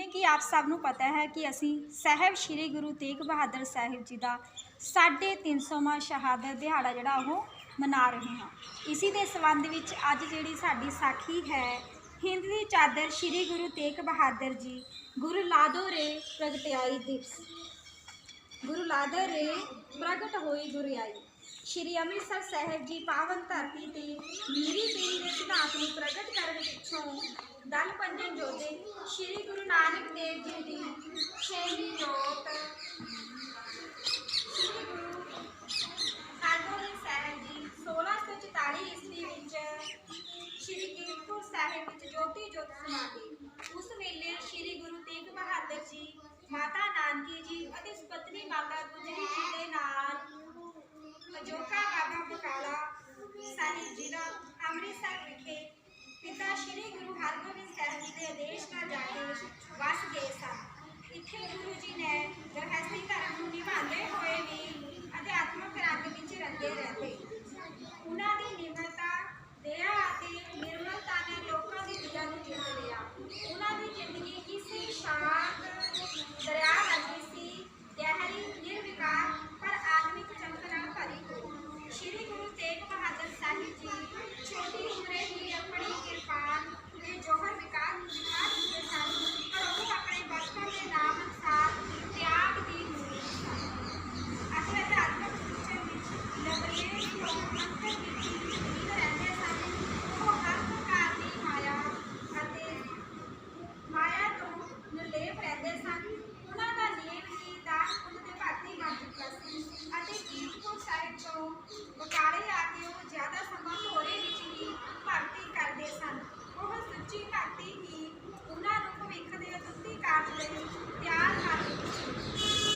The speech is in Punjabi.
ਜਿਵੇਂ ਕਿ ਆਪ ਸਭ ਨੂੰ ਪਤਾ ਹੈ ਕਿ ਅਸੀਂ ਸਾਹਿਬ ਸ੍ਰੀ ਗੁਰੂ ਤੇਗ ਬਹਾਦਰ ਸਾਹਿਬ ਜੀ ਦਾ 350ਵਾਂ ਸ਼ਹਾਦਤ ਦਿਹਾੜਾ ਜਿਹੜਾ ਉਹ ਮਨਾ ਰਹੇ ਹਾਂ। ਇਸੇ ਦੇ ਸੰਬੰਧ ਵਿੱਚ ਅੱਜ ਜਿਹੜੀ ਸਾਡੀ ਸਾਖੀ ਹੈ, ਹਿੰਦ ਦੀ ਚਾਦਰ ਸ੍ਰੀ ਗੁਰੂ ਤੇਗ ਬਹਾਦਰ ਜੀ, ਗੁਰੂ ਲਾਦੋ ਰੇ ਪ੍ਰਗਟਿਆਈ ਦਿਵਸ। ਗੁਰੂ ਲਾਦਰ ਰੇ ਪ੍ਰਗਟ ਹੋਈ ਗੁਰਿਆਈ ਸ਼੍ਰੀ ਅੰਮ੍ਰਿਤਸਰ ਸਾਹਿਬ ਜੀ ਪਾਵਨ ਧਰਤੀ ਤੇ ਮੀਰੀ ਪੀਰੀ ਦੇ ਸਿਧਾਂਤ ਨੂੰ ਪ੍ਰਗਟ ਕਰਨ ਪਿੱਛੋਂ ਦਲ ਪੰਜਨ ਜੋਦੇ ਸ਼੍ਰੀ ਗੁਰੂ ਨਾਨਕ ਦੇਵ ਜੀ ਦੀ ਛੇਵੀਂ ਜੋਤ। ਸ਼੍ਰੀ ਗੁਰੂ ਹਰਗੋਬਿੰਦ ਸਾਹਿਬ ਜੀ 1644 ਈਸਵੀ ਵਿੱਚ ਸ਼੍ਰੀ ਕੀਰਤਪੁਰ ਸਾਹਿਬ ਵਿੱਚ ਜੋਤੀ ਜੋਤ ਸਮਾ ਗਏ ਉਸ ਵੇਲੇ ਸ਼੍ਰੀ ਗੁਰੂ ਤੇਗ ਬਹਾਦਰ ਜੀ, ਮਾਤਾ ਨਾਨਕੀ ਜੀ ਅਤੇ ਸੁਪਤਨੀ ਮਾਤਾ ਗੁਜਰੀ ਜੀ ਦੇ ਨਾਲ ਅਜੋਕਾ ਬਾਬਾ ਬਕਾਲਾ ਸਾਹਿਬ ਜੀ ਦਾ ਅੰਮ੍ਰਿਤਸਰ ਸ਼੍ਰੀ ਗੁਰੂ ਹਰਗੋਬਿੰਦ ਸਾਹਿਬ ਜੀ ਦੇ ਆਦੇਸ਼ ਨਾਲ ਜਾ ਕੇ ਵਸ ਗਏ ਸਨ ਇੱਥੇ ਗੁਰੂ ਜੀ ਨੇ ਗ੍ਰਹਸਥੀ ਧਰਮ ਨੂੰ ਨਿਭਾਉਂਦੇ ਹੋਏ ਵੀ ਅਧਿਆਤਮਕ ਰੰਗ ਵਿੱਚ ਰੰਗੇ ਰਹਿੰਦੇ।